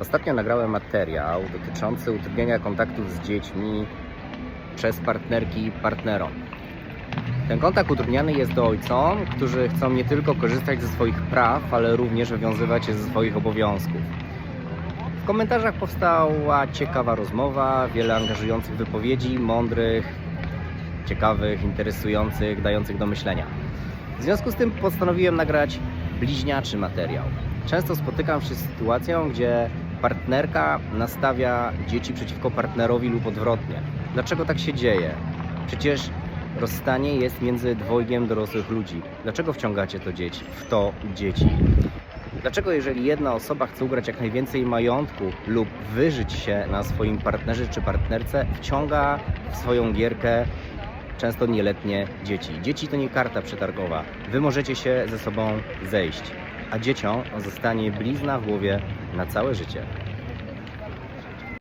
Ostatnio nagrałem materiał dotyczący utrudnienia kontaktów z dziećmi przez partnerki partnerom. Ten kontakt utrudniany jest do ojcom, którzy chcą nie tylko korzystać ze swoich praw, ale również wywiązywać się ze swoich obowiązków. W komentarzach powstała ciekawa rozmowa, wiele angażujących wypowiedzi, mądrych, ciekawych, interesujących, dających do myślenia. W związku z tym postanowiłem nagrać bliźniaczy materiał. Często spotykam się z sytuacją, gdzie partnerka nastawia dzieci przeciwko partnerowi lub odwrotnie. Dlaczego tak się dzieje? Przecież rozstanie jest między dwojgiem dorosłych ludzi. Dlaczego wciągacie to dzieci, w to dzieci? Dlaczego jeżeli jedna osoba chce ugrać jak najwięcej majątku lub wyżyć się na swoim partnerze czy partnerce, wciąga w swoją gierkę często nieletnie dzieci. Dzieci to nie karta przetargowa. Wy możecie się ze sobą zejść, a dzieciom zostanie blizna w głowie na całe życie.